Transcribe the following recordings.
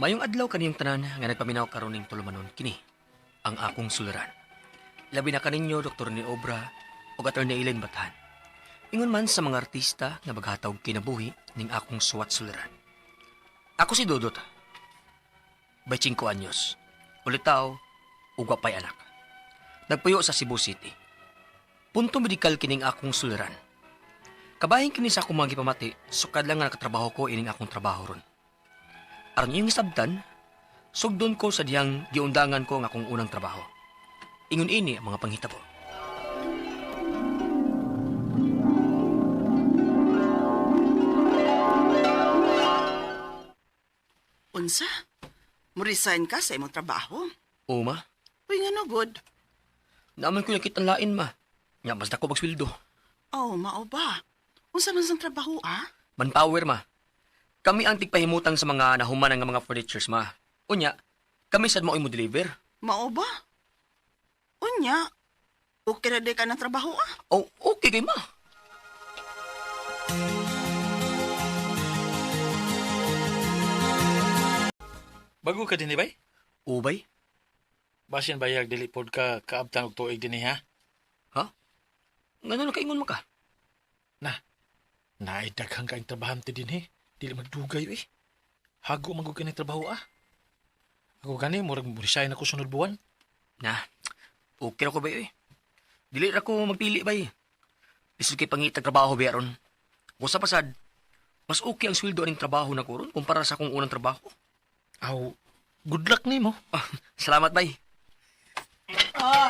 Mayong adlaw kaniyong tanan nga nagpaminaw karon ning tulumanon kini ang akong suliran. Labi na kaninyo Dr. ni Obra ug Attorney Elaine Batahan. Ingon man sa mga artista nga maghatag kinabuhi ning akong suwat suliran. Ako si Dodot. 25 anyos. Ulitaw ug wapay anak. Nagpuyo sa Cebu City. Punto medikal kining akong suliran. Kabahin kini sa akong mga gipamati, sukad lang nga nakatrabaho ko ining akong trabaho ron. Aron yung sabtan, sugdon ko sa diyang giundangan ko nga akong unang trabaho. Ingon ini ang mga panghitabo. Unsa? Mo-resign ka sa imong trabaho? O ma, Uy, nga no, good. naman ko nakit ang lain ma. Nga mas dako magsweldo. Oh, mao ba? Unsa man sang trabaho, ah? Manpower ma. Kami ang tigpahimutang sa mga nahuman nga mga furnitures ma. Unya, kami sad mo imo deliver. Mao ba? Unya, okay na di ka ng trabaho, ah? Oh, okay kay ma. Bago ka din bay? Ubay? Basin bayag dili pod ka kaabtan og tuig dinhi ha. Ngano na kaingon mo ka? Naay daghang kaing trabahante dinhi. Dili magdugay eh. Hago man gud kani trabaho ah. Ako gani murag resign ako sunod buwan. Na, okay ra ko ba eh. Dili ra ko magpili ba eh. Lisod kay pangitag trabaho ba ron. Kung sa pasad, mas okay ang sweldo aning trabaho na ko ron kumpara sa akong unang trabaho. Aw, good luck nimo. Ah, salamat bay. Oh,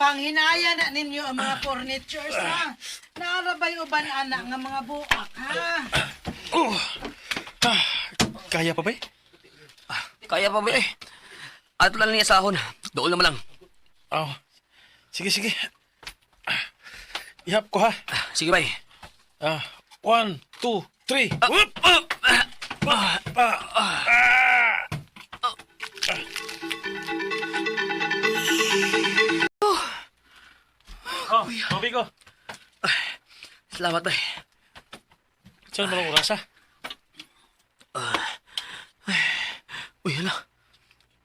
panghinaya na ninyo ang mga furnitures, ha? Naarabay uban anak nga mga buak, ha? Oh. Ah, kaya pa bay? Kaya pa ba eh. Ato lang niya sahon. Dool naman lang. Aw. Sige sige. Ah, Ihap ko ha. Ah, Sige bay. Ah, one, two, three. Whoop! Ah, ah, Ah, ah. Oh, tubig ko. Salamat bay. Saan mo lang oras ha? Uy, hala.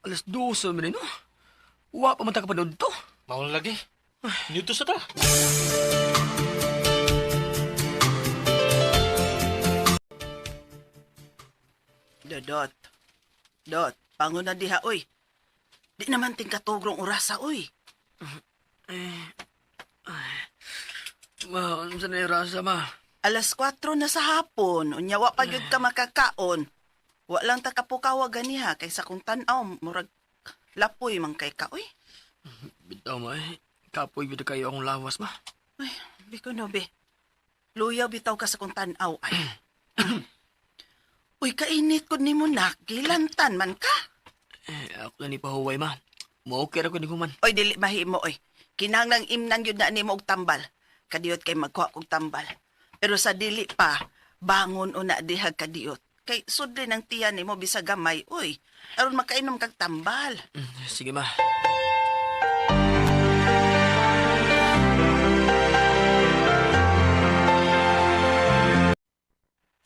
Alas 12 naman eh, no? Wa pa man ta kapanood to. Mauna lagi. Nito sa ta. Dodot. Dot, pangon na diha, uy. Di naman ting katugrong orasa, uy. Ma, ano sa na rasa, ma? Alas 4 na sa hapon, unya wa pa gyud ka makakaon. Wa lang ta kapukawa ganiha kaysa kung tan-aw murag lapoy man kay ka, uy. Bitaw, ma eh. Kapoy bitaw kayo akong lawas, ma. Uy, biko no, be. Luyaw bitaw ka sa kung tan-aw ay. uy, kainit ko ni mo nak, gilantan man ka. Eh, ako ni pahuway, ma. Mo-okay ra ko ni human. Oy, dili mahimo, oy. Kinahanglang imnan yun na ni mo og tambal. Kadiyot kay magkuha kog tambal. Pero sa dili pa, bangon una dihag kadiyot. Kay sudli ng tiyan ni mo bisa gamay, uy. Aron makainom kag tambal. Mm, Sige, ma.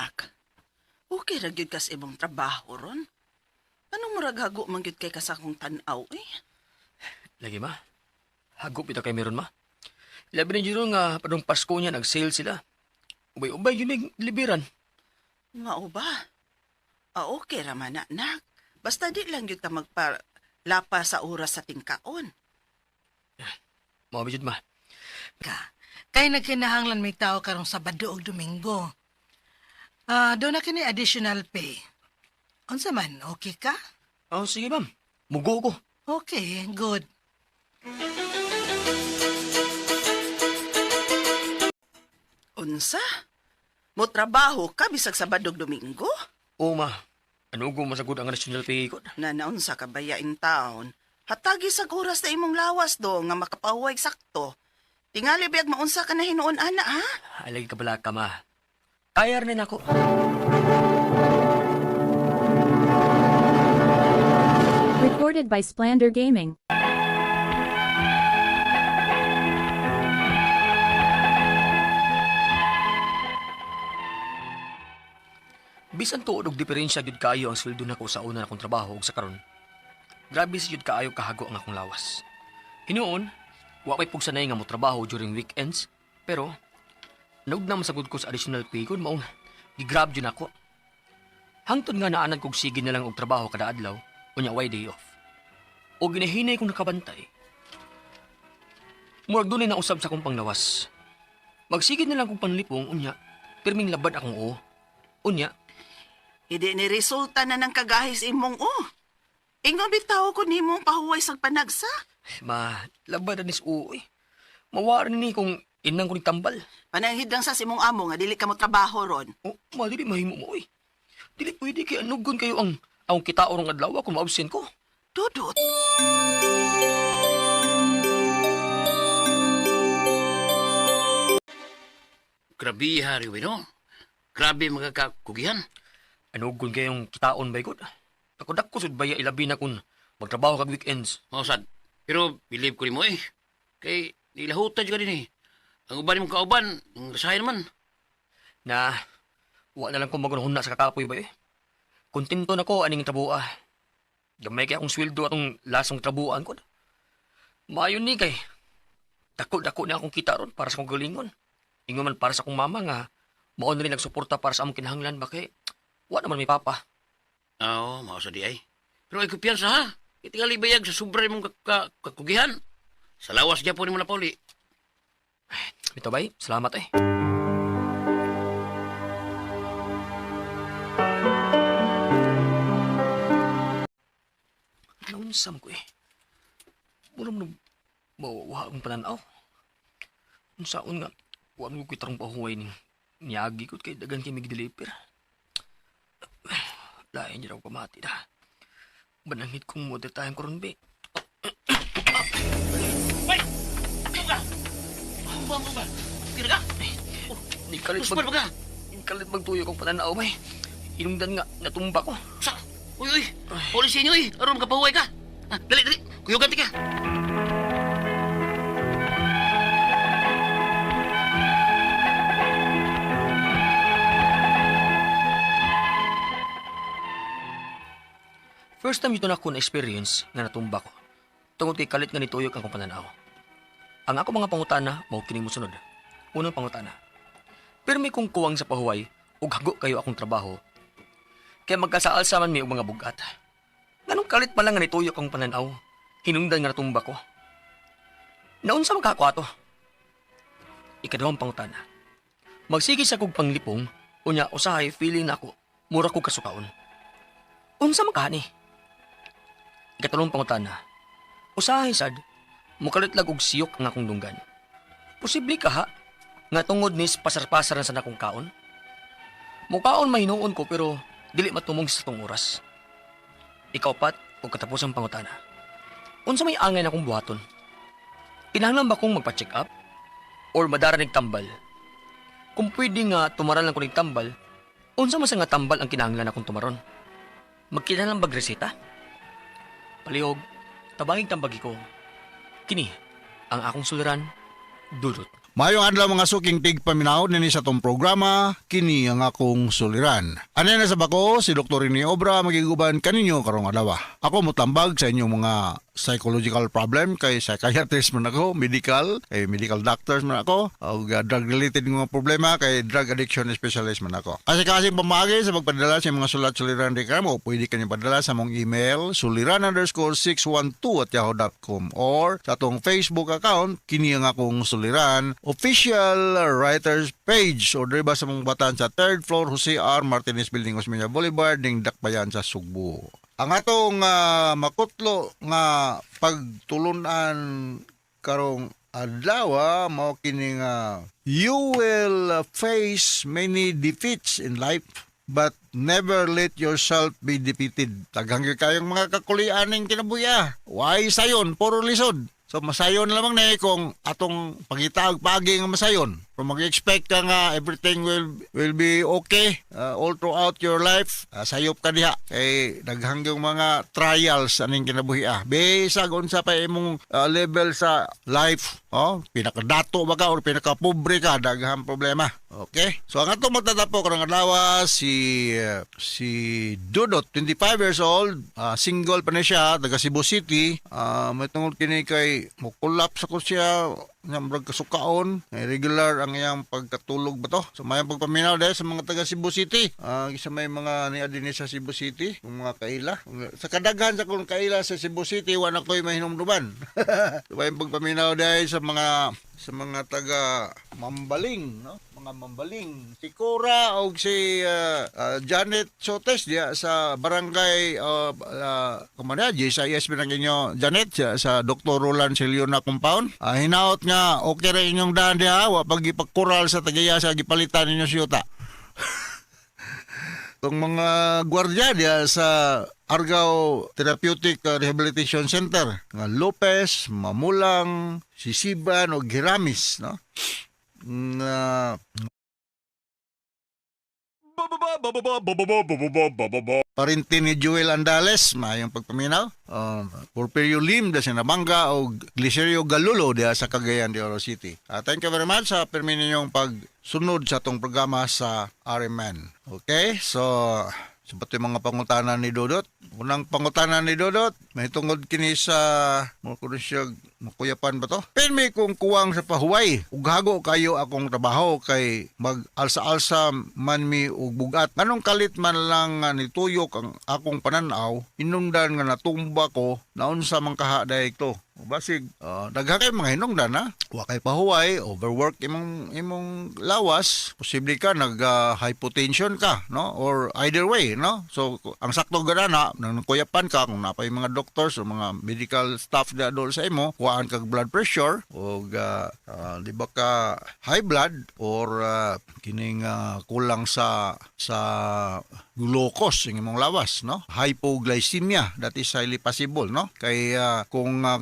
Ak, okay ra gyud kas imong trabaho ron. Anong murag hago man gyud kay kasakong tan-aw, eh? Lagi, ma. Hagop ito kay meron, ma. Labi na dyan nga, padong Pasko niya, nag-sale sila. Ubay-ubay yun yung libiran. Nga o ba? Ah, okay ra man na, nak. Basta di lang gyud ka magpalapa sa oras sa tingkaon. Mga bijud, ma. Ka. Kay nagkinahanglan may tao karong Sabado ug Domingo. Ah, doon na kini additional pay. Unsa man, okay ka? Oh, sige, ma'am. Mugo ko. Okay, good. Unsa? Mo trabaho ka bisag Sabado ug Domingo? Oo, ma. Ano ko masagod ang national pay ko? Na naunsa ka baya in town? Hatagi sa oras na imong lawas do nga makapahuway sakto. Tingali biyag maunsa ka na hinuon ana ha? Alagi ka pala ka, ma. Kaya rin ako. Recorded by Splander Gaming. Bisan tuod og diferensya gyud kaayo ang sweldo nako sa una akong trabaho ug sa karon. Grabe si gyud kaayo kahago ang akong lawas. Hinuon, wa ko'y pugsanay nga mo trabaho during weekends, pero naug na masagod ko sa additional pay ko maong gigrab yun ako. Hangtod nga naanan kog sige na lang og trabaho kada adlaw, unya way day off. O ginahinay kong nakabantay. Murag dunay na usab sa akong panglawas. Magsigid na lang kong panlipong, unya, pirming labad akong o. Unya, Hindi ni resulta na ng kagahis imong oh. Ingon bitaw ko nimong pahuway sa panagsa. ma, labad na nis uoy. Mawaran ni kung inang ko ni tambal. Pananghid lang sa simong amo nga dili ka mo trabaho ron. O, ma, dili mahimo mo, oy. Dili pwede kay anugon kayo ang ang kita orong adlaw kung ma-absent ko. Dudot. Grabe hari no? Grabe magkakakugihan. Anugon kayong kitaon ba ikot? Ako dako sud baya ilabi na kung magtrabaho kag weekends. Mausad. Pero believe ko ni mo eh. Kay nilahutan ka din eh. Ang uban mong kauban, ang rasahin naman. Na, wa na lang kong magunahuna sa kakapoy ba eh. Kontento na ko aning trabuha. Gamay kay akong sweldo atong lasong trabuhan ko. Maayon ni kay. Dako-dako na akong kita ron para sa akong galingon. Ingon man para sa akong mama nga mao na rin nagsuporta para sa among kinahanglan ba kay wa naman may papa. Oo, mausad di ay. Pero ay kumpiyansa ha. Itingali bayag sa sobra mong kak- kak- kakugihan. Sa lawas niya po ni mo na pauli. Ito bay, salamat eh. Naunsam ko eh. Mura mo mawawa akong pananaw. Kung saan nga, huwag mo kitarong pahuway ni niyagi ko kay dagan kay migdeliver. Lain niya raw pamati na. Banangit kong mo tayong be. Bay! Ano ka? Ano ba, ano ba? Tira ka? Di kalit Tuspal mag... ba ka? Di kalit magtuyo kong pananaw bay. Inungdan nga, natumba ko. Sa? Uy, uy. Polisin niyo eh. Aron makapahuway ka. Ah, dali, dali. Kuyugan ka. First time ito na ako na-experience nga natumba ko. Tungod kay kalit nga nituyok ang kong pananaw. Ang ako mga pangutana, mao kining musunod. Unang pangutana. May kong kuwang sa pahuway, ug hago kayo akong trabaho. Kaya magkasaal sa man mi og mga bugat. Nganong kalit pa lang nga nituyok ang pananaw, hinungdan nga natumba ko. Naun sa magkakwato. Ikadawang pangutana. Magsige sa kog panglipong, unya usahay feeling na ako, mura ko kasukaon. Unsa man kani? Ikatulong pangutana. Usahay sad, mukalit lag og siyok ang akong dunggan. Posible ka ha? Nga tungod nis pasar-pasaran sa nakong kaon? Mukaon mahinuon ko pero dili matumong sa tong oras. Ikaw pat, o katapusang pangutana. Unsa may angay akong buhaton? Kinahanglan ba kong magpa-check up? Or madaranig tambal? Kung pwede nga tumaran lang ko ng tambal, unsa man nga tambal ang kinahanglan akong tumaron? Magkailangan bag reseta? Palihog, tabangig tambagi ko. Kini, ang akong suliran, dudot. Mayong adlaw mga suking tig paminaw nini sa tong programa kini ang akong suliran. Ano na sa bako si Dr. Rini Obra magiguban kaninyo karong adlaw. Ako mutambag sa inyong mga psychological problem kay psychiatrist man ako, medical, kay medical doctors man ako, o drug related mga problema kay drug addiction specialist man ako. Kasi kasi pamagi sa pagpadala sa mga sulat suliran di kamo, pwede kanyo padala sa mong email suliran underscore 612 at yahoo.com or sa atong Facebook account kini ang akong suliran official writers page or diba sa mong batan sa third floor Jose R. Martinez Building Osmeña Boulevard ning Dakbayan sa Sugbo. Ang atong ah, makutlo nga pagtulunan karong adlaw mao kini nga you will face many defeats in life but never let yourself be defeated. Tagang kayong mga kakulianing kinabuya. Why sayon? Puro lisod. So masayon lamang na kung atong pagitag pagi nga masayon. Kung mag-expect ka nga everything will will be okay uh, all throughout your life, uh, sayop ka diha kay daghangyong mga trials aning kinabuhi ah. Bisag unsa pa imong uh, level sa life, oh, pinakadato ba ka or pinakapobre ka, daghang problema. Okay? So ang atong magtatapo karong adlaw si uh, si Dudot, 25 years old, uh, single pa na siya, taga Cebu City. Uh, may tungod kini kay mukulap sa ko siya nga murag kasukaon. Regular ang iyang pagkatulog ba to? So may pagpaminaw dahil sa mga taga Cebu City. Ah, isa may mga niya din sa Cebu City yung mga kaila. Sa kadaghan sa kung kaila sa Cebu City wala ko'y mahinumduman. So may pagpaminaw dahil sa mga sa mga taga Mambaling no mga mambaling. Si Cora o si ah, ah, Janet Sotes diya sa barangay uh, uh, kumana sa yes binang inyo Janet sa, sa Dr. Roland Siliona compound. Ah, hinaot nga okay ra inyong daan diha wa pag ipagkural sa tagaya sa gipalitan ninyo siyota Itong mga gwardiya diya sa Argao Therapeutic uh, Rehabilitation Center nga Lopez, Mamulang, Sisiban o Giramis no nga parinti ni Joel Andales mayong pagpaminaw uh, Porfirio Lim da sa Nabanga o Glicerio Galulo diya sa Cagayan de Oro City Ah, thank you very much sa permi ninyong pagsunod sa atong programa sa RMN okay so Sabat yung mga pangutanan ni Dodot. Unang pangutanan ni Dodot, may tungod kini sa, ko rin siya, makuyapan ba to? Pinmi kong kuwang sa pahuway. Ughago kayo akong trabaho kay mag-alsa-alsa man mi ug bugat. Anong kalit man lang nga nituyok ang akong pananaw, inungdan nga natumba ko, naunsa man kaha dahil to. O Basig, uh, dagha kay mga hinungdan ha. Wa kay pahuway, overwork imong imong lawas, posible ka nag ah, hypotension ka, no? Or either way, no? So ang sakto gana na nang kuyapan ka kung napay mga doctors o mga medical staff na dol sa imo, kuhaan kag blood pressure o ah, ah, di ba ka high blood or ah, kining ah, kulang sa sa glucose ang imong lawas no hypoglycemia that is highly possible no kay ah, kung ah,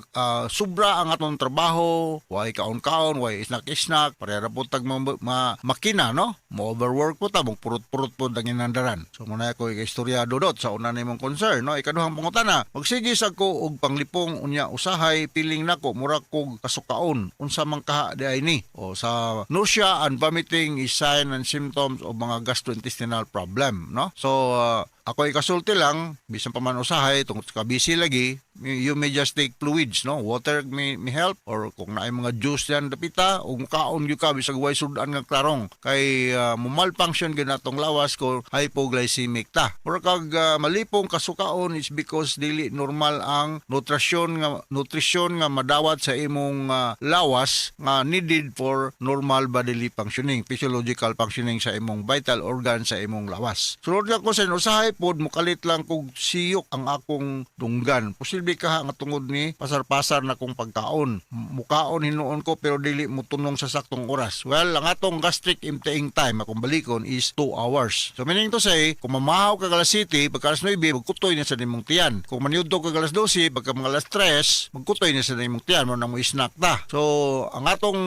sobra ang atong trabaho way kaon-kaon way snack-snack parera po tag ma, ma- makina no? Mo overwork po ta mong purot-purot po ang inandaran so muna ko kay istorya dodot sa una nimong concern no? Ikaduhang pangutana magsige sa ko og panglipong unya usahay piling nako mura kog kasukaon unsa man kaha di ay ni. O sa nausea and vomiting is sign and symptoms of mga gastrointestinal problem no? So uh, ako ay kasulti lang, bisan pa man usahay, tungkol sa busy lagi, you may just take fluids, no? Water may, may help, or kung naay mga juice yan dapita, o kaon yung ka, bisag way sudan nga klarong, kay uh, malfunction ginatong lawas ko, hypoglycemic ta. Or kag uh, malipong kasukaon is because dili normal ang nutrition nga nutrition nga madawat sa imong uh, lawas nga needed for normal bodily functioning, physiological functioning sa imong vital organ sa imong lawas. Sunod nga ko sa usahay pod mukalit lang kog siyok ang akong dunggan. Posible ka nga tungod ni pasar-pasar na kong pagkaon. Mukaon hinuon ko pero dili mo tunong sa saktong oras. Well, ang atong gastric emptying time akong balikon is 2 hours. So meaning to say, kung mamahaw ka alas 7, pagka alas 9, magkutoy na sa nimong tiyan. Kung maniudto ka alas 12, pagka mga alas 3, magkutoy na sa nimong tiyan mo na mo snack ta. So, ang atong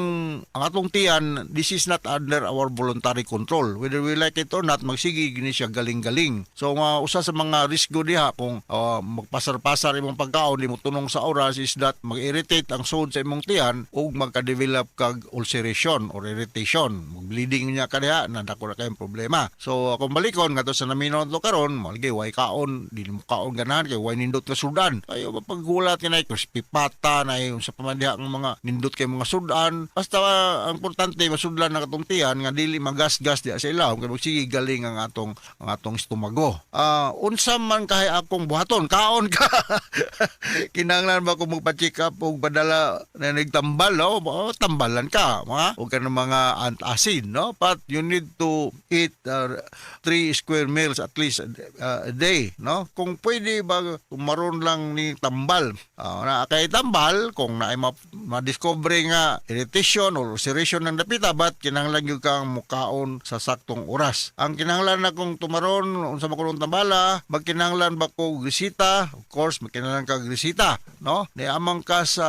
ang atong tiyan, this is not under our voluntary control. Whether we like it or not, magsige gini siya galing-galing. So, nga usa sa mga risgo diha kung ah, magpasar-pasar imong pagkaon di tunong sa oras is that mag-irritate ang sod sa imong tiyan ug magka-develop kag ulceration or irritation. Mag-bleeding niya ka diha, nadako na kayong problema. So, kung balikon nga to sa naminot lo karon, malgay way kaon, di mo kaon ganahan kay way nindot nga sudan. Ayo mapaghulat kinay crispy pata na yung sa pamandiha ang mga nindot kay mga sudan. Basta ah, ang importante masudlan na katong tiyan nga dili magasgas diha sa ilaw kay magsige galing ang atong ang atong stomago. Ah, unsa man kahay akong buhaton, kaon ka. Kinanglan ba ko magpa-check up og padala na nagtambal, no? Oh, tambalan ka, mga o ka ng mga antacid, no? But you need to eat uh, three square meals at least uh, a day, no? Kung pwede ba kung lang ni tambal, ah, na kay tambal kung na ma- ma-discover nga irritation or ulceration ng dapita but kinahanglan gyud kang mukaon sa saktong oras. Ang kinahanglan na kung tumaron unsa man tambala, magkinanglan ba ko grisita? Of course, magkinanglan ka grisita, no? Ni amang ka sa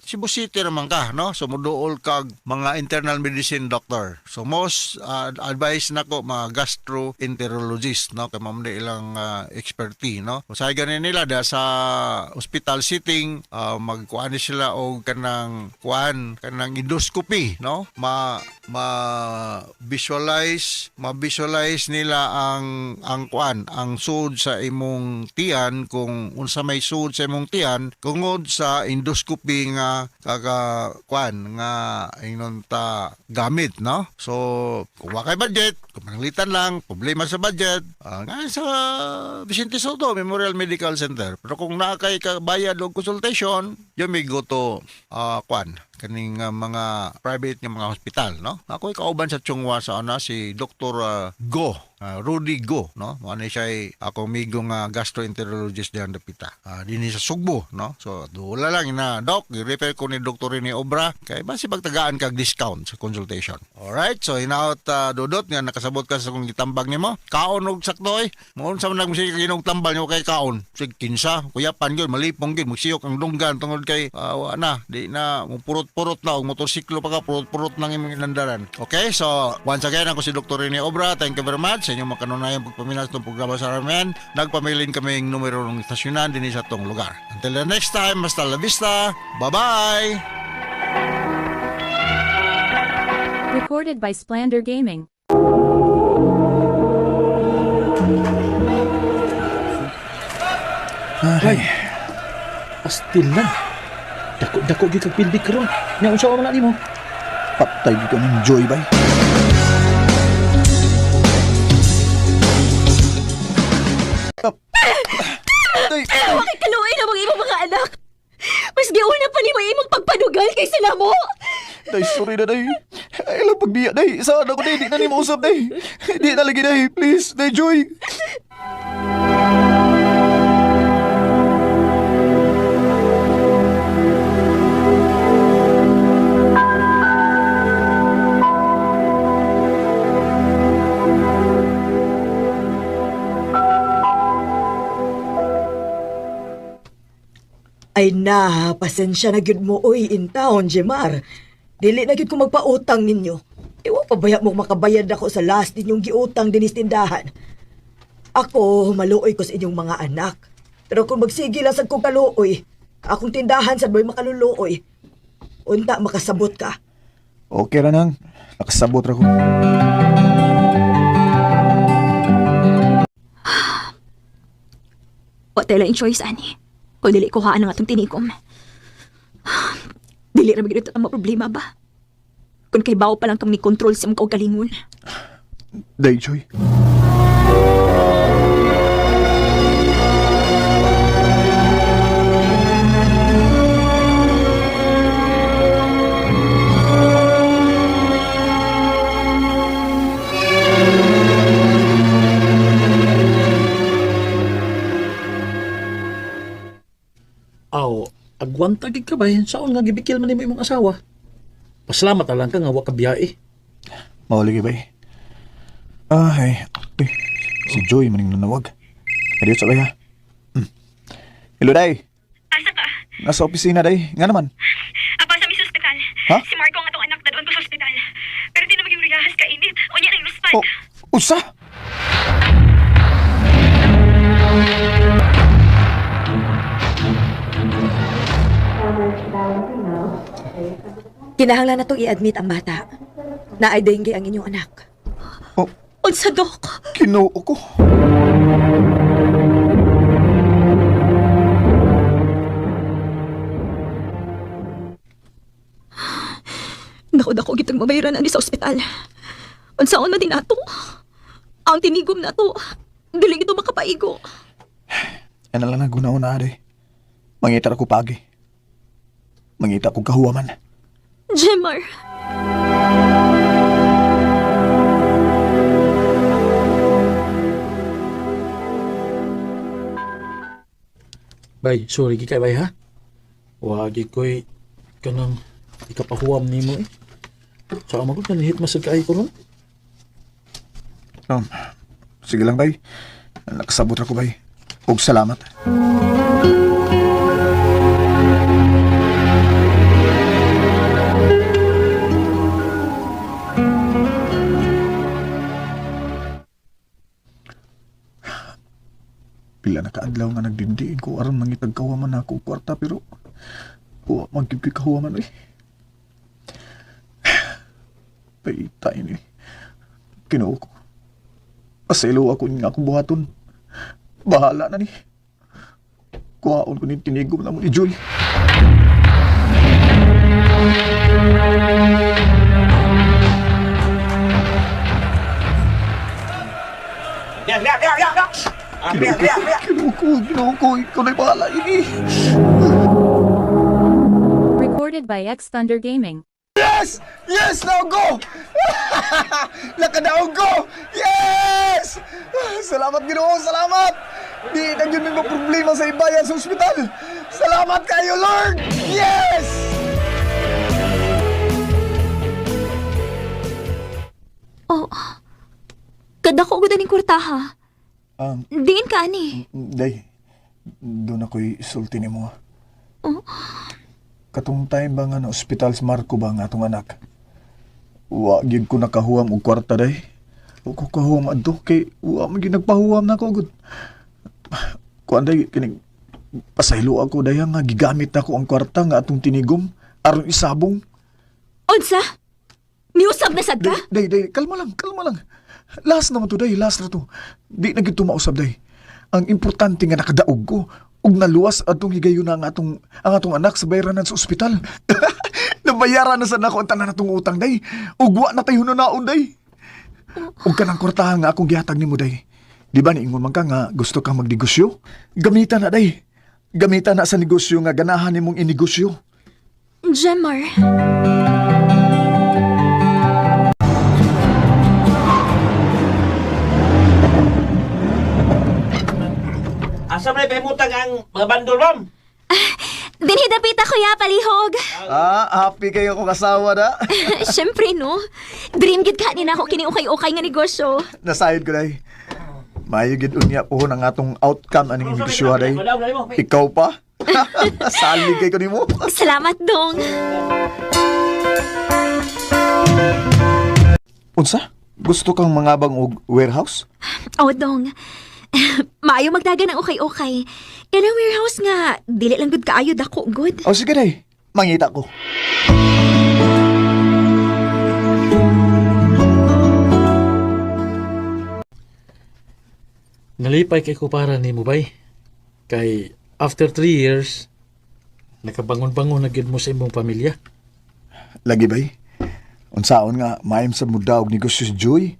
Cebu City naman ka, no? So muduol kag mga internal medicine doctor. So most uh, advice nako mga gastroenterologist, no? Kay mamde ilang uh, expertise, no? Usahay ganin nila da sa hospital sitting, uh, magkuan ni sila og kanang kuan kanang endoscopy, no? Ma ma visualize ma-visualize nila ang ang kuan ang sud sa imong tiyan kung unsa may sud sa imong tiyan tungod sa endoscopy nga kaga kuan nga ingnon ta gamit no? So kung kay budget kung manglitan lang problema sa budget ah, nga sa Vicente Soto Memorial Medical Center. Pero kung naa kay ka bayad og consultation you may go to ah, kuan kaning ah, mga private nga mga hospital no? Ako kauban sa Chungwa sa ana si Dr. ah, Go ah, Rudy Go no? Mo ni siya ay akong migo nga gastroenterologist diyan dapita uh, dinhi sa Sugbo no? So dula lang na doc i-refer ko ni Dr. ni Obra kay basi pagtagaan kag discount sa consultation. Alright so hinaot ah, dudot nga nakasabot ka sa kung gitambag nimo. Kaon og sakto eh. Mo unsa man nagmusik ginog tambal nimo kay kaon. Sig kinsa kuyapan gyud malipong gyud magsiyok ang dunggan tungod kay ah, wa na di na mo purot-purot na og motorsiklo pa ka purot-purot nang imong inandaran okay so once again ako si Dr. Rene Obra thank you very much sa inyong makanunayan pagpaminas ng programa sa Ramen nagpamilin kaming numero ng istasyonan din sa tong lugar until the next time hasta la vista bye bye Recorded by Splander Gaming. Ay, astil lang. Dako-dako gyud kag pildi karon. Nya unsa man nimo? Patay ka ng joy bay. Bakit kaluoy na mga imong mga anak? Mas giuna pa ni mo imong pagpadugal kaysa namo. Day, sorry na day. Ay lang pagbiya day. Saan ako day? Di na ni mausap day. Di na lagi day. Please, day joy. Ay na, pasensya na gyud mo oy in town, Jemar. Dili na gyud ko magpautang ninyo. Iwa pa baya mo makabayad ako sa last ninyong giutang dinis tindahan. Ako, maluoy ko sa inyong mga anak. Pero kung magsige lang sa kong kaluoy, akong tindahan sa boy makaluluoy. Unta makasabot ka. Okay ra nang. Nakasabot ra ko. Wa tayo lang choice, ani. Kung dili ko haan ang atong tinikom. Dili ra magiging ang problema ba? Kung kay bawo pa lang kang ni control sa mga kalingon. Day joy. Agwanta gid ka ba? Saon nga gibikil man nimo imong asawa? Pasalamat na lang ka nga wa ka biyahe. Mauli bay. Ay, uy, si Joy maning nanawag. Adios sa kaya. Hmm. Hello, day. Asa ka? Nasa opisina, day. Nga naman. Aba sa mis hospital. Ha? Si Marco nga atong anak dadon ko sa hospital. Pero di na maging riyahas ka init. O niya nang luspad. Oh, usa? Kinahanglan na itong i-admit ang bata. Na ay dengue ang inyong anak. Oh, Unsa dok? kinuo ko. Naku, dako gitang mabayaran ani sa ospital. Unsaon man din ato? Ang tinigom na to. Dili ito makapaigo. Na lang na guna-una, day. Mangita ako pagi. Mangita akong kahuwaman. Jemar. Bay, sorry gid kay bay ha. Wagi ko'y kanang ikapahuwam nimo eh. Sa amagod na hit masag kaay ko ron. Um, sige lang, day. Nakasabot ako bay. Ug salamat. Pila na kaadlaw nga nagdindiin ko aron mangitag kawaman na ako kwarta pero wa magkikoy kawaman eh. Paitay ni. Kinuha ko. Paselo ako nga akong buhaton. Bahala na ni. Kuhaon ko ni tinigom na mo ni Joy. Kinuha ko, kinuha ko, ikaw na'y bahala ini. Recorded by X Thunder Gaming. Yes! Yes! Now go! Nakadaog ko! Yes! Salamat Ginoo, salamat! Di na yun may problema sa ibayan sa ospital. Salamat kayo, Lord! Yes! Oh, kadako ko daning kwartaha. Um, Diin ka ani. day, doon ako'y sulti ni mo. Oh. Katong time ba nga na ospital sa Marco ba nga atong anak? Wa gid ko nakahuam og kwarta day. O ko kahuam adto kay wa man gid nagpahuam na ko gud. Kuan day kining pasaylo ako day nga gigamit nako ang kwarta nga atong tinigom aron isabong. Unsa? Niusab na sad ka? Day, day, kalma lang, kalma lang. Last naman to, day, last na to. Di na gid mausab day. Ang importante nga nakadaog ko ug naluwas atong higayon na ang atong ang atong anak sa bayranan sa ospital. Nabayaran na sa nako ang tanan natong utang day. Ug wa na tayo naon day. Ug kanang kwartahan nga akong gihatag nimo day. Di ba niingon man ka nga gusto kang magnegosyo? Gamitan na day. Gamitan na sa negosyo nga ganahan nimong inegosyo. Jemar. Asa man pahimutang ang mga bandol, ma'am? Dinhidapit ako ya, palihog. Ah, happy kayo kong asawa na. Siyempre, no? Dream gid ka ni na ako kini ukay-ukay nga negosyo. Nasayod ko day. Mayo gid unya po ng atong outcome aning negosyo day. Ikaw pa? Salig kay ko nimo. Salamat, dong. Unsa? Gusto kang mangabang og warehouse? Oh, dong. Maayo magdagan ng ukay-ukay. Kanang warehouse nga, dili lang gud kaayo dako good. O sige day. Mangita ko. Nalipay kay ko para ni mo bay. Kay after three years, nakabangon-bangon na gid mo sa imong pamilya. Lagi bay. Unsaon nga mayam sa muda og negosyo si Joy.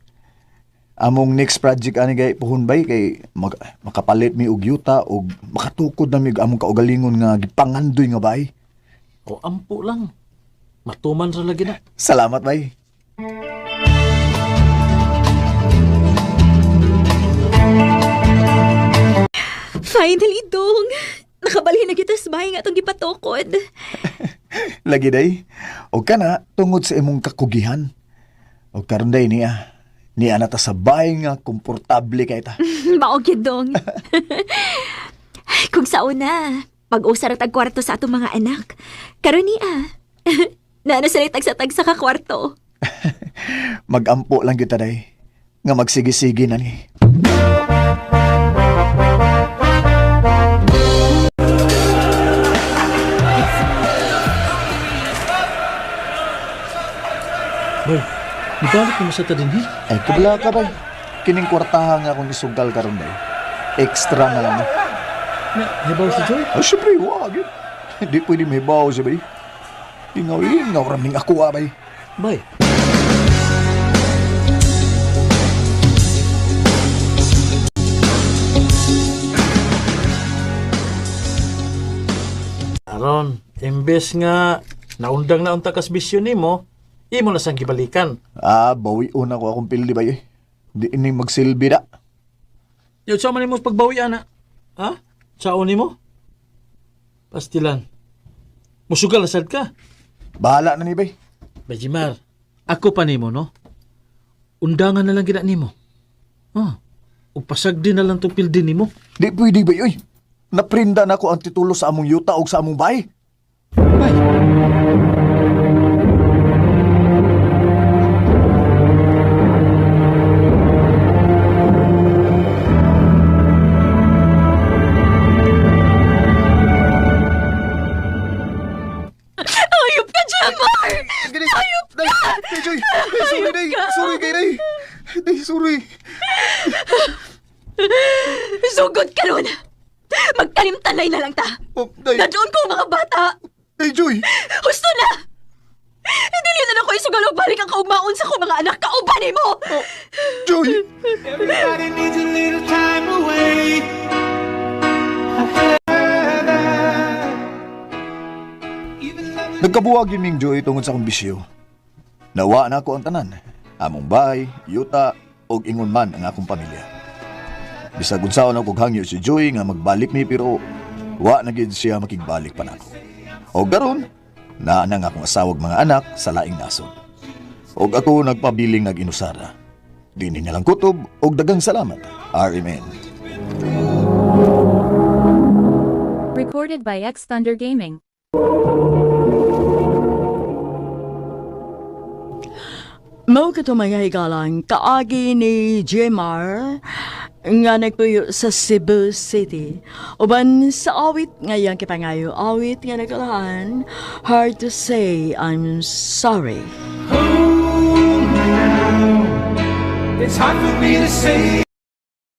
Among next project ani kay puhon bay kay mag, makapalit mi og yuta og makatukod na mi among kaugalingon nga gipangandoy nga bay. O ampo lang. Matuman ra lagi na. Salamat bay. Finally, dong. Nakabalhin na kita sa bahay nga itong gipatukod. Lagi day. O ka na, tungod sa imong kakugihan. O karon day niya. Niya na ta sa bahay nga, komportable kay ta. Maog yun, dong. Kung sa una, pag-usar at kwarto sa atong mga anak. Karon niya. Naano sila tagsa-tag sa kakwarto. Magampo lang kita day. Nga magsigi-sige na ni. Bay, ibalik mo sa ta din eh. Ay, kabla ka bay. Kining kwartahan nga akong isugal karon day. Extra na lang. Na, hibaw si Joy. Ah, syempre, wag yun. Hindi pwede may bawo siya bay. Ingaw-ingaw raming ako ah, bay. Bay, Aron, imbes nga naundang na unta kas bisyo nimo, imo na sang gibalikan. Ah, bawi una ko akong pildi bay. Di ini magsilbi na. Yo, sa man mo pagbawi ana? Ha? Sao nimo? Pastilan. Musugal asad ka. Bahala na ni bay. Bajimar, ako pa nimo no. Undangan na lang gina nimo. Oh. ug pasagdi na lang tong pildi nimo. Di pwede ba yoy? Naprinda na ko ang titulo sa among yuta o sa among bay. Bay. Bisyo. Nawa na ako ang tanan. Among bay, yuta, og ingon man ang akong pamilya. Bisag unsaon ako hangyo si Joy nga magbalik mi pero wa na gid siya makigbalik pa nako. Og garon, naa na akong asawag mga anak sa laing nasod. Og ako nagpabiling nag-inusara. Dini na lang kutob og dagang salamat. RMN. Recorded by X Thunder Gaming. Mao ka mga higalang kaagi ni Jemar nga nagpuyo sa Cebu City. Uban sa awit ngayang kipangayo awit nga nagkalahan, hard to say I'm sorry. It's hard for me to say